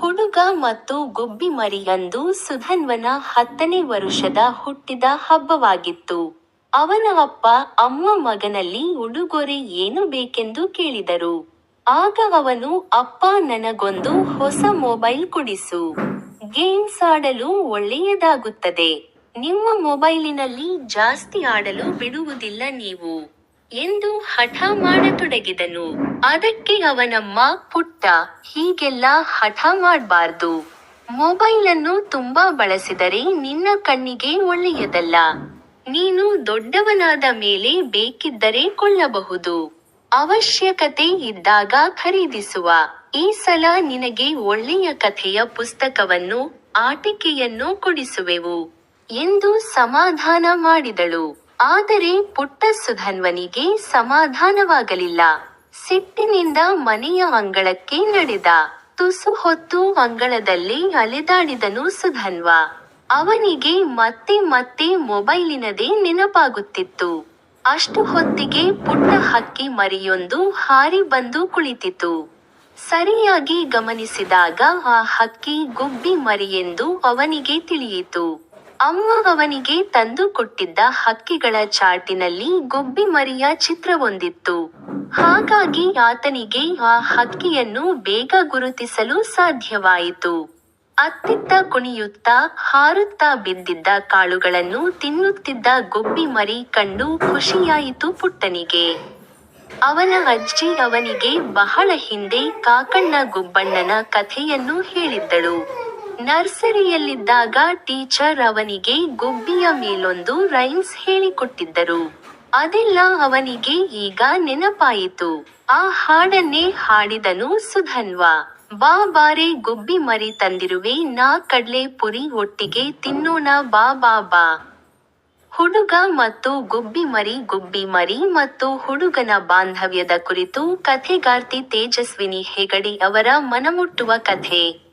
ಹುಡುಗ ಮತ್ತು ಗುಬ್ಬಿ ಮರಿಯಂದು ಸುಧನ್ವನ ಹತ್ತನೇ ವರುಷದ ಹುಟ್ಟಿದ ಹಬ್ಬವಾಗಿತ್ತು. ಅವನ ಅಪ್ಪ ಅಮ್ಮ ಮಗನಲ್ಲಿ ಉಡುಗೊರೆ ಏನು ಬೇಕೆಂದು ಕೇಳಿದರು. ಆಗ ಅವನು, ಅಪ್ಪ, ನನಗೊಂದು ಹೊಸ ಮೊಬೈಲ್ ಕೊಡಿಸು. ಗೇಮ್ಸ್ ಆಡಲು ಒಳ್ಳೆಯದಾಗುತ್ತದೆ. ನಿಮ್ಮ ಮೊಬೈಲಿನಲ್ಲಿ ಜಾಸ್ತಿ ಆಡಲು ಬಿಡುವುದಿಲ್ಲ ನೀವು. ಎಂದು ಹಠ ಮಾಡತೊಡಗಿದನು. ಅದಕ್ಕೆ ಅವನಮ್ಮ ಪುಟ್ಟ, ಹೀಗೆಲ್ಲ ಹಠ ಮಾಡ್ಬಾರ್ದು. ಮೊಬೈಲನ್ನು ತುಂಬಾ ಬಳಸಿದರೆ ನಿನ್ನ ಕಣ್ಣಿಗೆ ಒಳ್ಳೆಯದಲ್ಲ. ನೀನು ದೊಡ್ಡವನಾದ ಮೇಲೆ ಬೇಕಿದ್ದರೆ ಕೊಳ್ಳಬಹುದು. ಅವಶ್ಯಕತೆ ಇದ್ದಾಗ ಖರೀದಿಸುವ. ಈ ಸಲ ನಿನಗೆ ಒಳ್ಳೆಯ ಕಥೆಯ ಪುಸ್ತಕವನ್ನು, ಆಟಿಕೆಯನ್ನು ಕೊಡಿಸುವೆವು. ಎಂದು ಸಮಾಧಾನ ಮಾಡಿದಳು. ಆದರೆ ಪುಟ್ಟ ಸುಧನ್ವನಿಗೆ ಸಮಾಧಾನವಾಗಲಿಲ್ಲ. ಸಿಟ್ಟಿನಿಂದ ಮನೆಯ ಅಂಗಳಕ್ಕೆ ನಡೆದ. ತುಸು ಹೊತ್ತು ಅಂಗಳದಲ್ಲಿ ಅಲೆದಾಡಿದನು ಸುಧನ್ವ. ಅವನಿಗೆ ಮತ್ತೆ ಮತ್ತೆ ಮೊಬೈಲಿನದೇ ನೆನಪಾಗುತ್ತಿತ್ತು. ಅಷ್ಟು ಹೊತ್ತಿಗೆ ಪುಟ್ಟ ಹಕ್ಕಿ ಮರಿಯೊಂದು ಹಾರಿ ಬಂದು ಕುಳಿತಿತು. ಸರಿಯಾಗಿ ಗಮನಿಸಿದಾಗ ಆ ಹಕ್ಕಿ ಗುಬ್ಬಿ ಮರಿಯೆಂದು ಅವನಿಗೆ ತಿಳಿಯಿತು. ಅಮ್ಮ ಅವನಿಗೆ ತಂದು ಕೊಟ್ಟಿದ್ದ ಹಕ್ಕಿಗಳ ಚಾಟಿನಲ್ಲಿ ಗುಬ್ಬಿ ಮರಿಯ ಚಿತ್ರವೊಂದಿತ್ತು. ಹಾಗಾಗಿ ಆತನಿಗೆ ಆ ಹಕ್ಕಿಯನ್ನು ಬೇಗ ಗುರುತಿಸಲು ಸಾಧ್ಯವಾಯಿತು. ಅತ್ತಿತ್ತ ಕುಣಿಯುತ್ತಾ, ಹಾರುತ್ತಾ ಬಿದ್ದಿದ್ದ ಕಾಳುಗಳನ್ನು ತಿನ್ನುತ್ತಿದ್ದ ಗುಬ್ಬಿ ಮರಿ ಕಂಡು ಖುಷಿಯಾಯಿತು ಪುಟ್ಟನಿಗೆ. ಅವನ ಅಜ್ಜಿ ಅವನಿಗೆ ಬಹಳ ಹಿಂದೆ ಕಾಕಣ್ಣ ಗುಬ್ಬಣ್ಣನ ಕಥೆಯನ್ನು ಹೇಳಿದ್ದಳು. ನರ್ಸರಿಯಲ್ಲಿದ್ದಾಗ ಟೀಚರ್ ಅವನಿಗೆ ಗುಬ್ಬಿಯ ಮೇಲೊಂದು ರೈಮ್ಸ್ ಹೇಳಿಕೊಟ್ಟಿದ್ದರು. ಅದೆಲ್ಲ ಅವನಿಗೆ ಈಗ ನೆನಪಾಯಿತು. ಆ ಹಾಡನ್ನೇ ಹಾಡಿದನು ಸುಧನ್ವ. ಬಾ ಬಾರೆ ಗುಬ್ಬಿ ಮರಿ ತಂದಿರುವೆ, ನಾ ಕಡ್ಲೆ ಪುರಿ ಒಟ್ಟಿಗೆ ತಿನ್ನೋಣ, ಬಾ ಬಾ ಬಾ. ಹುಡುಗ ಮತ್ತು ಗುಬ್ಬಿ ಮರಿ ಗುಬ್ಬಿ ಮರಿ ಮತ್ತು ಹುಡುಗನ ಬಾಂಧವ್ಯದ ಕುರಿತು ಕಥೆಗಾರ್ತಿ ತೇಜಸ್ವಿನಿ ಹೆಗಡೆ ಅವರ ಮನಮುಟ್ಟುವ ಕಥೆ